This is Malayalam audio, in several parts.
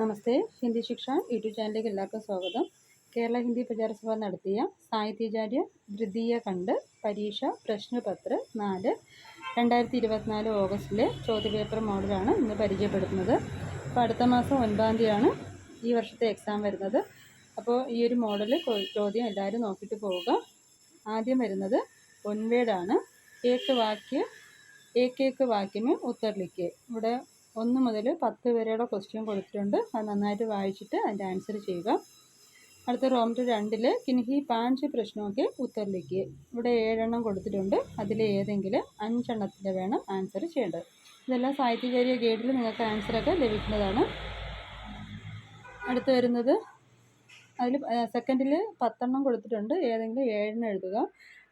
നമസ്തേ. ഹിന്ദി ശിക്ഷ യൂട്യൂബ് ചാനലിലേക്ക് എല്ലാവർക്കും സ്വാഗതം. കേരള ഹിന്ദി പ്രചാരസഭ നടത്തിയ സാഹിത്യാചാര്യ ദ്വിതീയ കണ്ട് പരീക്ഷ പ്രശ്നപത്ര നാല് രണ്ടായിരത്തി ഇരുപത്തിനാല് ഓഗസ്റ്റിലെ ചോദ്യപേപ്പർ മോഡലാണ് ഇന്ന് പരിചയപ്പെടുത്തുന്നത്. അപ്പോൾ അടുത്ത മാസം ഒൻപതാം തീയതിയാണ് ഈ വർഷത്തെ എക്സാം വരുന്നത്. അപ്പോൾ ഈ ഒരു മോഡൽ ചോദ്യം എല്ലാവരും നോക്കിയിട്ട് പോവുക. ആദ്യം വരുന്നത് ഒൻവേഡാണ് ഏക്ക് വാക്യ ഏക്കേക്ക് ഏക്ക് വാക്യമേ ഉത്തർ ഇവിടെ ഒന്ന് മുതൽ പത്ത് വരെയുള്ള ക്വസ്റ്റ്യൻ കൊടുത്തിട്ടുണ്ട്. അത് നന്നായിട്ട് വായിച്ചിട്ട് അതിന്റെ ആൻസർ ചെയ്യുക. അടുത്ത റോമിറ്റ് രണ്ടിൽ കിൻഹി പാഞ്ച് പ്രശ്നമൊക്കെ ഉത്തരലേക്ക് ഇവിടെ ഏഴെണ്ണം കൊടുത്തിട്ടുണ്ട്. അതിൽ ഏതെങ്കിലും അഞ്ചെണ്ണത്തിന്റെ വേണം ആൻസർ ചെയ്യേണ്ടത്. ഇതെല്ലാം സാഹിത്യചാര്യ ഗൈഡിൽ നിങ്ങൾക്ക് ആൻസറൊക്കെ ലഭിക്കുന്നതാണ്. അടുത്ത് വരുന്നത് അതിൽ സെക്കൻഡിൽ പത്തെണ്ണം കൊടുത്തിട്ടുണ്ട്. ഏതെങ്കിലും ഏഴെണ്ണം എഴുതുക.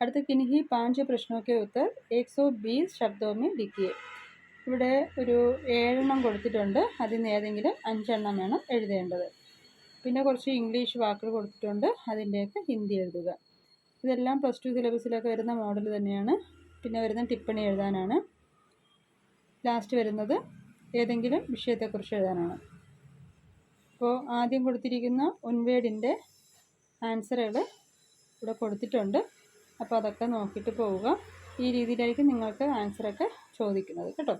അടുത്ത കിൻഹി പാഞ്ച് പ്രശ്നമൊക്കെ ഉത്തർ എക്സോ ബീസ് ശബ്ദോമി ഡിക്കിയെ. ഇവിടെ ഒരു ഏഴെണ്ണം കൊടുത്തിട്ടുണ്ട്. അതിൽ നിന്ന് ഏതെങ്കിലും അഞ്ചെണ്ണം വേണം എഴുതേണ്ടത്. പിന്നെ കുറച്ച് ഇംഗ്ലീഷ് വാക്കുകൾ കൊടുത്തിട്ടുണ്ട്. അതിന്റെയൊക്കെ ഹിന്ദി എഴുതുക. ഇതെല്ലാം പ്ലസ് ടു സിലബസിലൊക്കെ വരുന്ന മോഡൽ തന്നെയാണ്. പിന്നെ വരുന്ന ടിപ്പണി എഴുതാനാണ്. ലാസ്റ്റ് വരുന്നത് ഏതെങ്കിലും വിഷയത്തെക്കുറിച്ച് എഴുതാനാണ്. അപ്പോൾ ആദ്യം കൊടുത്തിരിക്കുന്ന ഒൻവേഡിന്റെ ആൻസറുകൾ ഇവിടെ കൊടുത്തിട്ടുണ്ട്. അപ്പോൾ അതൊക്കെ നോക്കിയിട്ട് പോവുക. ഈ രീതിയിലായിരിക്കും നിങ്ങൾക്ക് ആൻസറൊക്കെ ചോദിക്കുന്നത്. കേട്ടോ.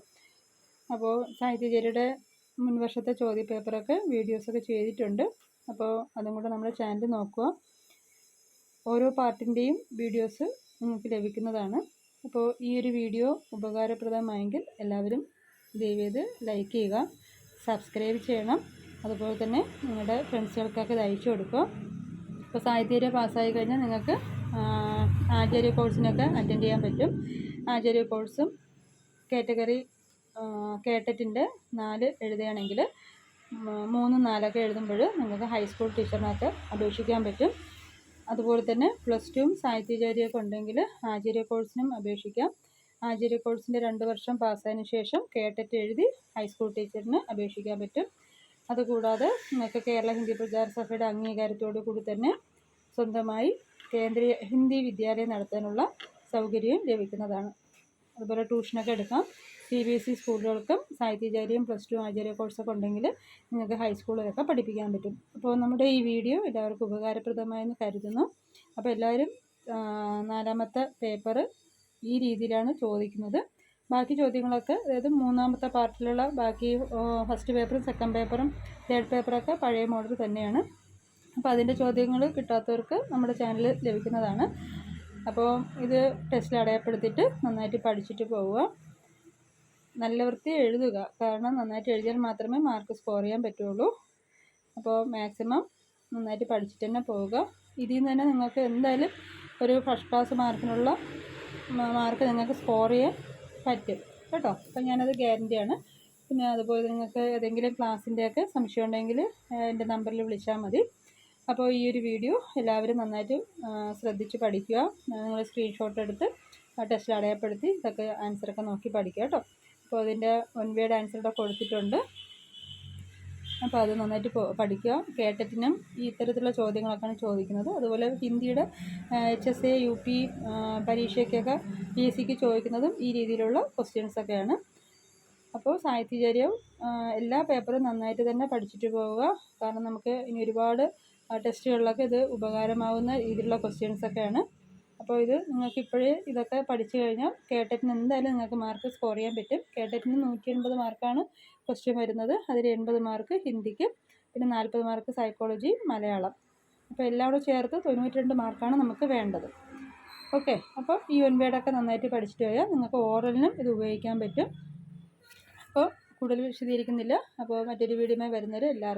അപ്പോൾ സാഹിത്യചേരിയുടെ മുൻവർഷത്തെ ചോദ്യപേപ്പറൊക്കെ വീഡിയോസൊക്കെ ചെയ്തിട്ടുണ്ട്. അപ്പോൾ അതും കൂടെ നമ്മുടെ ചാനൽ നോക്കുക. ഓരോ പാർട്ടിന്റെയും വീഡിയോസ് നിങ്ങൾക്ക് ലഭിക്കുന്നതാണ്. അപ്പോൾ ഈ ഒരു വീഡിയോ ഉപകാരപ്രദമായെങ്കിൽ എല്ലാവരും ദയവേത് ലൈക്ക് ചെയ്യുക സബ്സ്ക്രൈബ് ചെയ്യണം. അതുപോലെ തന്നെ നിങ്ങളുടെ ഫ്രണ്ട്സുകൾക്കൊക്കെ അയച്ചു കൊടുക്കുക. ഇപ്പോൾ സാഹിത്യരെ പാസ്സായി കഴിഞ്ഞാൽ നിങ്ങൾക്ക് ആചാര്യ കോഴ്സിനൊക്കെ അറ്റൻഡ് ചെയ്യാൻ പറ്റും. ആചാര്യ കോഴ്സും കാറ്റഗറി കേട്ടറ്റിന്റെ നാല് എഴുതുകയാണെങ്കിൽ മൂന്നും നാലൊക്കെ എഴുതുമ്പോൾ നിങ്ങൾക്ക് ഹൈസ്കൂൾ ടീച്ചറിനൊക്കെ അപേക്ഷിക്കാൻ പറ്റും. അതുപോലെ തന്നെ പ്ലസ് ടുവും സാഹിത്യചാര്യമൊക്കെ ഉണ്ടെങ്കിൽ ആചാര്യ കോഴ്സിനും അപേക്ഷിക്കാം. ആചാര്യ കോഴ്സിന്റെ രണ്ട് വർഷം പാസ്സായതിനു ശേഷം കേട്ടറ്റ് എഴുതി ഹൈസ്കൂൾ ടീച്ചറിന് അപേക്ഷിക്കാൻ പറ്റും. അതുകൂടാതെ നിങ്ങൾക്ക് കേരള ഹിന്ദി പ്രചാര സഭയുടെ അംഗീകാരത്തോടു കൂടി തന്നെ സ്വന്തമായി കേന്ദ്രീയ ഹിന്ദി വിദ്യാലയം നടത്താനുള്ള സൗകര്യം ലഭിക്കുന്നതാണ്. അതുപോലെ ട്യൂഷനൊക്കെ എടുക്കാം. സി ബി എസ് ഇ സ്കൂളുകൾക്കും സാഹിത്യചാര്യം പ്ലസ് ടു ആചാര്യ കോഴ്സൊക്കെ ഉണ്ടെങ്കിൽ നിങ്ങൾക്ക് ഹൈസ്കൂളിലൊക്കെ പഠിപ്പിക്കാൻ പറ്റും. അപ്പോൾ നമ്മുടെ ഈ വീഡിയോ എല്ലാവർക്കും ഉപകാരപ്രദമായെന്ന് കരുതുന്നു. അപ്പോൾ എല്ലാവരും നാലാമത്തെ പേപ്പർ ഈ രീതിയിലാണ് ചോദിക്കുന്നത്. ബാക്കി ചോദ്യങ്ങളൊക്കെ അതായത് മൂന്നാമത്തെ പാർട്ടിലുള്ള ബാക്കി ഫസ്റ്റ് പേപ്പറും സെക്കൻഡ് പേപ്പറും തേർഡ് പേപ്പറൊക്കെ പഴയ മോഡൽ തന്നെയാണ്. അപ്പോൾ അതിന്റെ ചോദ്യങ്ങൾ കിട്ടാത്തവർക്ക് നമ്മുടെ ചാനൽ ലഭിക്കുന്നതാണ്. അപ്പോൾ ഇത് ടെസ്റ്റിൽ അടയപ്പെടുത്തിയിട്ട് നന്നായിട്ട് പഠിച്ചിട്ട് പോവുക. നല്ല വൃത്തി എഴുതുക. കാരണം നന്നായിട്ട് എഴുതിയാൽ മാത്രമേ മാർക്ക് സ്കോർ ചെയ്യാൻ പറ്റുള്ളൂ. അപ്പോൾ മാക്സിമം നന്നായിട്ട് പഠിച്ചിട്ട് തന്നെ പോവുക. ഇതിൽ നിന്ന് തന്നെ നിങ്ങൾക്ക് എന്തായാലും ഒരു ഫസ്റ്റ് ക്ലാസ് മാർക്കിനുള്ള മാർക്ക് നിങ്ങൾക്ക് സ്കോർ ചെയ്യാൻ പറ്റും. കേട്ടോ? അപ്പം ഞാനത് ഗ്യാരന്റിയാണ് പിന്നെ അതുപോലെ നിങ്ങൾക്ക് ഏതെങ്കിലും ക്ലാസ്സിന്റെയൊക്കെ സംശയം ഉണ്ടെങ്കിൽ എന്റെ നമ്പറിൽ വിളിച്ചാൽ മതി. അപ്പോൾ ഈ ഒരു വീഡിയോ എല്ലാവരും നന്നായിട്ട് ശ്രദ്ധിച്ച് പഠിക്കുക. നിങ്ങൾ സ്ക്രീൻഷോട്ട് എടുത്ത് ടെസ്റ്റിൽ അടയാളപ്പെടുത്തി ഇതൊക്കെ ആൻസറൊക്കെ നോക്കി പഠിക്കുക കേട്ടോ. അപ്പോൾ അതിന്റെ വൺ വേഡ് ഇവിടെ കൊടുത്തിട്ടുണ്ട്. അപ്പോൾ അത് നന്നായിട്ട് പഠിക്കുക. കേട്ടറ്റിനും ഈ ഇത്തരത്തിലുള്ള ചോദ്യങ്ങളൊക്കെയാണ് ചോദിക്കുന്നത്. അതുപോലെ ഹിന്ദിയുടെ H S A U P പരീക്ഷയ്ക്കൊക്കെ P S സിക്ക് ചോദിക്കുന്നതും ഈ രീതിയിലുള്ള ക്വസ്റ്റ്യൻസൊക്കെയാണ് അപ്പോൾ സാഹിത്യചര്യം എല്ലാ പേപ്പറും നന്നായിട്ട് തന്നെ പഠിച്ചിട്ട് പോവുക. കാരണം നമുക്ക് ഇനി ഒരുപാട് ടെസ്റ്റുകളിലൊക്കെ ഇത് ഉപകാരമാവുന്ന രീതിയിലുള്ള ക്വസ്റ്റ്യൻസൊക്കെയാണ് അപ്പോൾ ഇത് നിങ്ങൾക്ക് ഇപ്പോഴേ ഇതൊക്കെ പഠിച്ചു കഴിഞ്ഞാൽ കേട്ടറ്റിന് എന്തായാലും നിങ്ങൾക്ക് മാർക്ക് സ്കോർ ചെയ്യാൻ പറ്റും. കേട്ടറ്റിന് നൂറ്റി എൺപത് മാർക്കാണ് ക്വസ്റ്റ്യൻ വരുന്നത്. അതിൽ എൺപത് മാർക്ക് ഹിന്ദിക്ക് പിന്നെ നാൽപ്പത് മാർക്ക് സൈക്കോളജി മലയാളം. അപ്പോൾ എല്ലാം കൂടെ ചേർത്ത് തൊണ്ണൂറ്റി രണ്ട് മാർക്കാണ് നമുക്ക് വേണ്ടത്. ഓക്കെ അപ്പോൾ ഈ ഒൻപേടൊക്കെ നന്നായിട്ട് പഠിച്ചിട്ട് പോയാൽ നിങ്ങൾക്ക് ഓറലിനും ഇത് ഉപയോഗിക്കാൻ പറ്റും. അപ്പോൾ കൂടുതൽ വിശദീകരിക്കുന്നില്ല. അപ്പോൾ മറ്റൊരു വീഡിയോ വരുന്നവർ എല്ലാവർക്കും